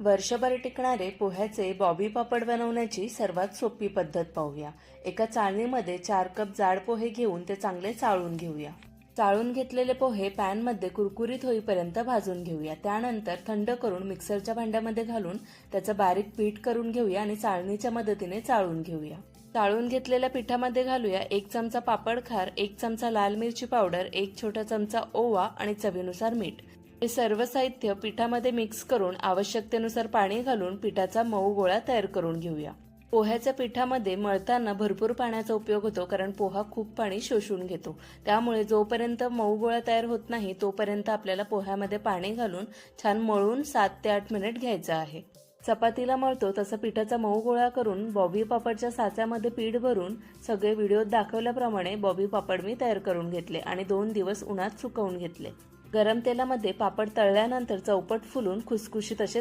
वर्षभर टिकणारे पोह्याचे बॉबी पापड बनवण्याची सर्वात सोपी पद्धत पाहूया. एका चाळणीमध्ये चार कप जाड पोहे घेऊन ते चांगले चाळून घेऊया. चाळून घेतलेले पोहे पॅनमध्ये कुरकुरीत होईपर्यंत भाजून घेऊया. त्यानंतर थंड करून मिक्सरच्या भांड्यामध्ये घालून त्याचं बारीक पीठ करून घेऊया आणि चाळणीच्या मदतीने चाळून घेऊया. चाळून घेतलेल्या पिठामध्ये घालूया एक चमचा पापड खार एक चमचा लाल मिरची पावडर एक छोटा चमचा ओवा आणि चवीनुसार मीठ. हे सर्व साहित्य पिठामध्ये मिक्स करून आवश्यकतेनुसार पाणी घालून पिठाचा मऊ गोळा तयार करून घेऊया. पोह्याच्या पिठामध्ये मळताना भरपूर पाण्याचा उपयोग होतो कारण पोहा खूप पाणी शोषून घेतो. त्यामुळे जोपर्यंत मऊ गोळा तयार होत नाही तोपर्यंत आपल्याला पोह्यामध्ये पाणी घालून छान मळून सात ते आठ मिनिट घ्यायचं आहे. चपातीला मळतो तसं पिठाचा मऊ गोळा करून बॉबी पापडच्या साच्यामध्ये पीठ भरून सगळे व्हिडिओत दाखवल्याप्रमाणे बॉबी पापड मी तयार करून घेतले आणि दोन दिवस उन्हात सुकवून घेतले. गरम तेलामध्ये पापड तळल्यानंतर चौपट फुलून खुसखुशीत असे